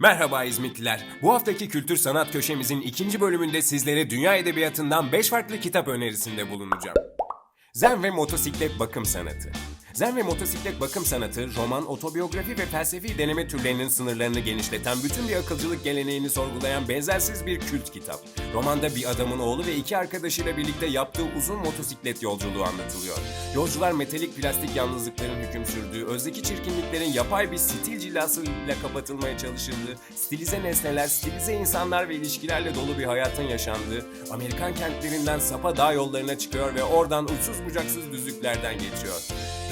Merhaba İzmitliler. Bu haftaki Kültür Sanat Köşemizin ikinci bölümünde sizlere dünya edebiyatından 5 farklı kitap önerisinde bulunacağım. Zen ve motosiklet bakım sanatı. Zen ve motosiklet bakım sanatı, roman, otobiyografi ve felsefi deneme türlerinin sınırlarını genişleten bütün bir akılcılık geleneğini sorgulayan benzersiz bir kült kitap. Romanda bir adamın oğlu ve iki arkadaşıyla birlikte yaptığı uzun motosiklet yolculuğu anlatılıyor. Yolcular metalik plastik yalnızlıkların hüküm sürdüğü, özdeki çirkinliklerin yapay bir stil cilasıyla kapatılmaya çalışıldığı, stilize nesneler, stilize insanlar ve ilişkilerle dolu bir hayatın yaşandığı, Amerikan kentlerinden sapa dağ yollarına çıkıyor ve oradan uçsuz bucaksız düzlüklerden geçiyor.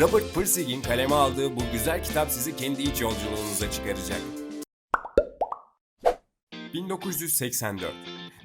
Robert Pirsig'in kaleme aldığı bu güzel kitap sizi kendi iç yolculuğunuza çıkaracak. 1984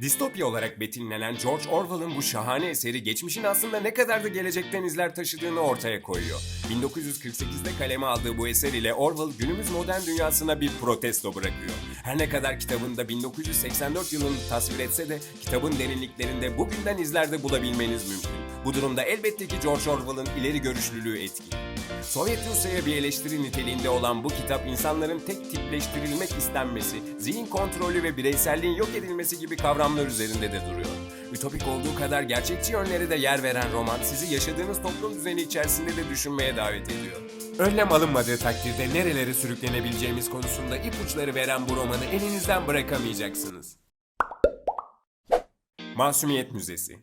Distopya olarak betimlenen George Orwell'ın bu şahane eseri geçmişin aslında ne kadar da gelecekten izler taşıdığını ortaya koyuyor. 1948'de kaleme aldığı bu eser ile Orwell günümüz modern dünyasına bir protesto bırakıyor. Her ne kadar kitabında 1984 yılını tasvir etse de kitabın derinliklerinde bugünden izlerde bulabilmeniz mümkün. Bu durumda elbette ki George Orwell'ın ileri görüşlülüğü etkili. Sovyet Rusya'ya bir eleştiri niteliğinde olan bu kitap insanların tek tipleştirilmek istenmesi, zihin kontrolü ve bireyselliğin yok edilmesi gibi kavramlar üzerinde de duruyor. Ütopik olduğu kadar gerçekçi yönlere de yer veren roman sizi yaşadığınız toplum düzeni içerisinde de düşünmeye davet ediyor. Önlem alınmadığı takdirde nerelere sürüklenebileceğimiz konusunda ipuçları veren bu romanı elinizden bırakamayacaksınız. Masumiyet Müzesi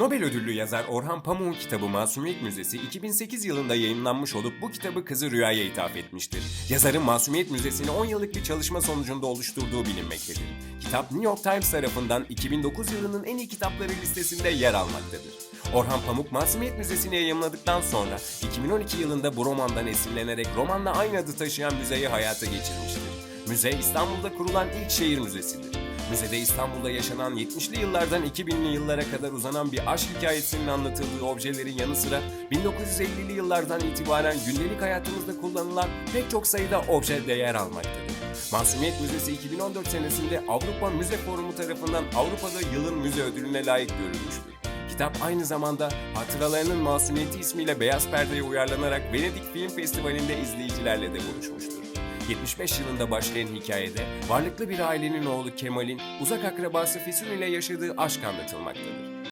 Nobel ödüllü yazar Orhan Pamuk'un kitabı Masumiyet Müzesi 2008 yılında yayınlanmış olup bu kitabı kızı Rüya'ya ithaf etmiştir. Yazarın Masumiyet Müzesi'ni 10 yıllık bir çalışma sonucunda oluşturduğu bilinmektedir. Kitap New York Times tarafından 2009 yılının en iyi kitapları listesinde yer almaktadır. Orhan Pamuk Masumiyet Müzesi'ni yayınladıktan sonra 2012 yılında bu romandan esinlenerek romanla aynı adı taşıyan müzeyi hayata geçirmiştir. Müze İstanbul'da kurulan ilk şehir müzesidir. Müzede İstanbul'da yaşanan 70'li yıllardan 2000'li yıllara kadar uzanan bir aşk hikayesinin anlatıldığı objelerin yanı sıra 1950'li yıllardan itibaren gündelik hayatımızda kullanılan pek çok sayıda obje de yer almaktadır. Masumiyet Müzesi 2014 senesinde Avrupa Müze Forumu tarafından Avrupa'da yılın müze ödülüne layık görülmüştür. Kitap aynı zamanda Hatıralarının Masumiyeti ismiyle Beyaz Perde'ye uyarlanarak Venedik Film Festivali'nde izleyicilerle de buluşmuştur. 75 yılında başlayan hikayede varlıklı bir ailenin oğlu Kemal'in uzak akrabası Füsun ile yaşadığı aşk anlatılmaktadır.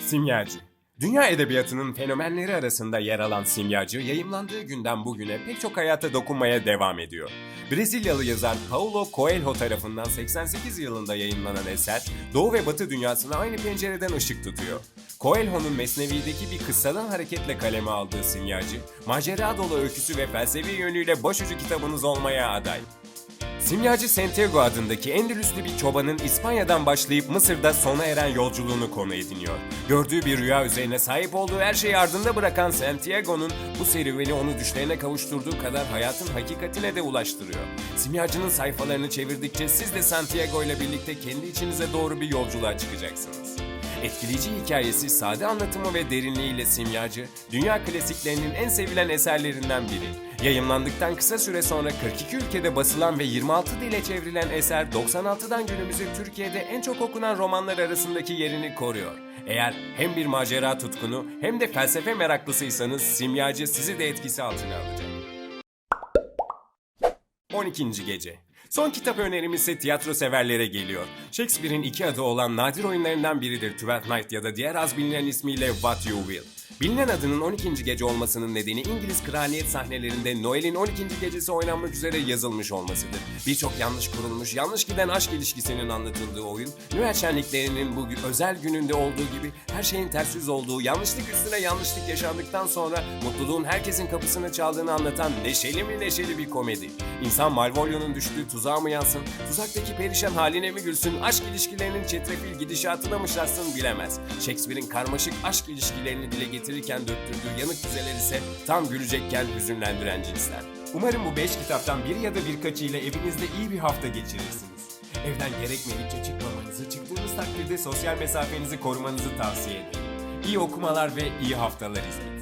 Simyacı Dünya edebiyatının fenomenleri arasında yer alan Simyacı, yayımlandığı günden bugüne pek çok hayata dokunmaya devam ediyor. Brezilyalı yazar Paulo Coelho tarafından 88 yılında yayınlanan eser, Doğu ve Batı dünyasına aynı pencereden ışık tutuyor. Coelho'nun Mesnevi'deki bir kıssadan hareketle kaleme aldığı Simyacı, macera dolu öyküsü ve felsefi yönüyle başucu kitabınız olmaya aday. Simyacı Santiago adındaki Endülüslü bir çobanın İspanya'dan başlayıp Mısır'da sona eren yolculuğunu konu ediniyor. Gördüğü bir rüya üzerine sahip olduğu her şeyi ardında bırakan Santiago'nun bu serüveni onu düşlerine kavuşturduğu kadar hayatın hakikatine de ulaştırıyor. Simyacının sayfalarını çevirdikçe siz de Santiago ile birlikte kendi içinize doğru bir yolculuğa çıkacaksınız. Etkileyici hikayesi, sade anlatımı ve derinliğiyle Simyacı, dünya klasiklerinin en sevilen eserlerinden biri. Yayımlandıktan kısa süre sonra 42 ülkede basılan ve 26 dile çevrilen eser 96'dan günümüze Türkiye'de en çok okunan romanlar arasındaki yerini koruyor. Eğer hem bir macera tutkunu hem de felsefe meraklısıysanız Simyacı sizi de etkisi altına alacak. 12. Gece Son kitap önerimiz ise tiyatro severlere geliyor. Shakespeare'in iki adı olan nadir oyunlarından biridir Twelfth Night ya da diğer az bilinen ismiyle What You Will. Bilinen adının 12. gece olmasının nedeni İngiliz kraliyet sahnelerinde Noel'in 12. gecesi oynanmak üzere yazılmış olmasıdır. Birçok yanlış kurulmuş, yanlış giden aşk ilişkisinin anlatıldığı oyun, Noel şenliklerinin bu özel gününde olduğu gibi her şeyin ters yüz olduğu, yanlışlık üstüne yanlışlık yaşandıktan sonra mutluluğun herkesin kapısını çaldığını anlatan neşeli mi neşeli bir komedi. İnsan Malvolio'nun düştüğü tuzağa mı yansın, tuzaktaki perişan haline mi gülsün, aşk ilişkilerinin çetrefil gidişatına mı şaşsın bilemez. Shakespeare'in karmaşık aşk ilişkilerini dile getirirken döktürdüğü yanık güzeler ise tam gülecekken hüzünlendiren cinsler. Umarım bu 5 kitaptan biri ya da birkaçı ile evinizde iyi bir hafta geçirirsiniz. Evden gerekmedikçe çıkmamanızı, çıktığınız takdirde sosyal mesafenizi korumanızı tavsiye ederim. İyi okumalar ve iyi haftalar izleyin.